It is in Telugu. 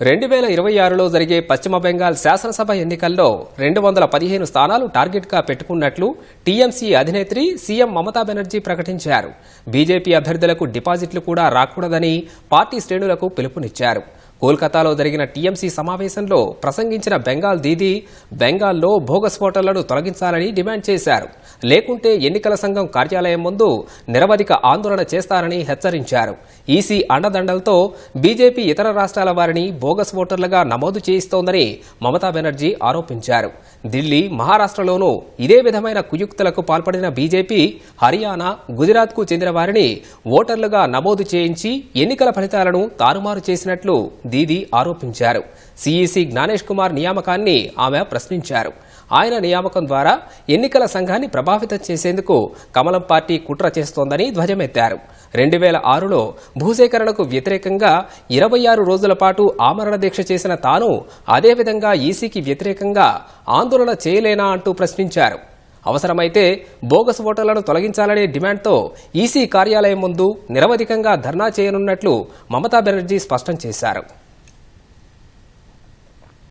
రెండు వేల ఇరవై ఆరులో జరిగే పశ్చిమ బెంగాల్ శాసనసభ ఎన్నికల్లో రెండు వందల పదిహేను స్థానాలు టార్గెట్గా పెట్టుకున్నట్లు టీఎంసీ అధినేత్రి సీఎం మమతా బెనర్జీ ప్రకటించారు. బీజేపీ అభ్యర్థులకు డిపాజిట్లు కూడా రాకూడదని పార్టీ శ్రేణులకు పిలుపునిచ్చారు. కోల్కతాలో జరిగిన టీఎంసీ సమావేశంలో ప్రసంగించిన బెంగాల్ దీదీ బెంగాల్లో బోగస్ ఓటర్లను తొలగించాలని డిమాండ్ చేశారు. లేకుంటే ఎన్నికల సంఘం కార్యాలయం ముందు నిరవధిక ఆందోళన చేస్తారని హెచ్చరించారు. ఈసీ అండదండలతో బీజేపీ ఇతర రాష్ట్రాల వారిని బోగస్ ఓటర్లుగా నమోదు చేయిస్తోందని మమతా బెనర్జీ ఆరోపించారు. ఢిల్లీ మహారాష్ట్రలోనూ ఇదే విధమైన కుయుక్తులకు పాల్పడిన బీజేపీ హర్యానా గుజరాత్కు చెందిన వారిని ఓటర్లుగా నమోదు చేయించి ఎన్నికల ఫలితాలను తారుమారు చేసినట్లు దీదీ ఆరోపించారు. సీఈసీ జ్ఞానేష్ కుమార్ నియామకాన్ని ఆమె ప్రశ్నించారు. ఆయన నియామకం ద్వారా ఎన్నికల సంఘాన్ని ప్రభావితం చేసేందుకు కమలం పార్టీ కుట్ర చేస్తోందని ధ్వజమెత్తారు. రెండు వేల ఆరులో భూసేకరణకు వ్యతిరేకంగా ఇరవై ఆరు రోజుల పాటు ఆమరణ దీక్ష చేసిన తాను అదేవిధంగా ఈసీకి వ్యతిరేకంగా ఆందోళన చేయలేనా అంటూ ప్రశ్నించారు. అవసరమైతే బోగస్ ఓటర్లను తొలగించాలనే డిమాండ్తో ఈసీ కార్యాలయం ముందు నిరవధికంగా ధర్నా చేయనున్నట్లు మమతా బెనర్జీ స్పష్టం చేశారు.